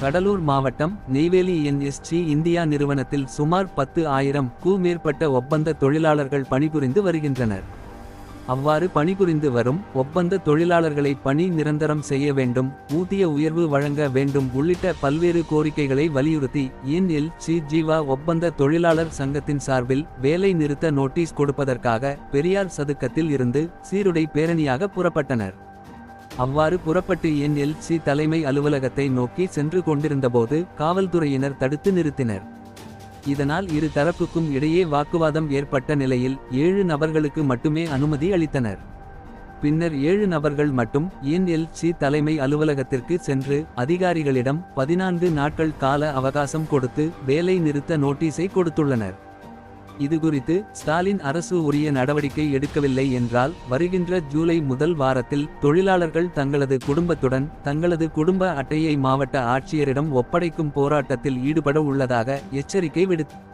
கடலூர் மாவட்டம் Neyveli NST India நிறுவனத்தில் சுமார் பத்து ஆயிரம் கு மேற்பட்ட ஒப்பந்த தொழிலாளர்கள் பணிபுரிந்து வருகின்றனர். அவ்வாறு பணிபுரிந்து வரும் ஒப்பந்த தொழிலாளர்களை பணி நிரந்தரம் செய்ய வேண்டும் ஊதிய உயர்வு வழங்க வேண்டும் உள்ளிட்ட பல்வேறு கோரிக்கைகளை வலியுறுத்தி என்எல் சி ஜீவா ஒப்பந்த தொழிலாளர் சங்கத்தின் சார்பில் வேலை நிறுத்த நோட்டீஸ் கொடுப்பதற்காக பெரியார் சதுக்கத்தில் இருந்து சீருடை பேரணியாக புறப்பட்டனர். அவ்வாறு புறப்பட்டு என்எல்சி தலைமை அலுவலகத்தை நோக்கி சென்று கொண்டிருந்தபோது காவல்துறையினர் தடுத்து நிறுத்தினர். இதனால் இரு தரப்புக்கும் இடையே வாக்குவாதம் ஏற்பட்ட நிலையில் ஏழு நபர்களுக்கு மட்டுமே அனுமதி அளித்தனர். பின்னர் ஏழு நபர்கள் மட்டும் என்எல்சி தலைமை அலுவலகத்திற்கு சென்று அதிகாரிகளிடம் பதினான்கு நாட்கள் கால அவகாசம் கொடுத்து வேலை நிறுத்த நோட்டீஸை கொடுத்துள்ளனர். இதுகுறித்து ஸ்டாலின் அரசு உரிய நடவடிக்கை எடுக்கவில்லை என்றால் வருகின்ற ஜூலை முதல் வாரத்தில் தொழிலாளர்கள் தங்களது குடும்பத்துடன் தங்களது குடும்ப அட்டையை மாவட்ட ஆட்சியரிடம் ஒப்படைக்கும் போராட்டத்தில் ஈடுபட உள்ளதாக எச்சரிக்கை விடுத்து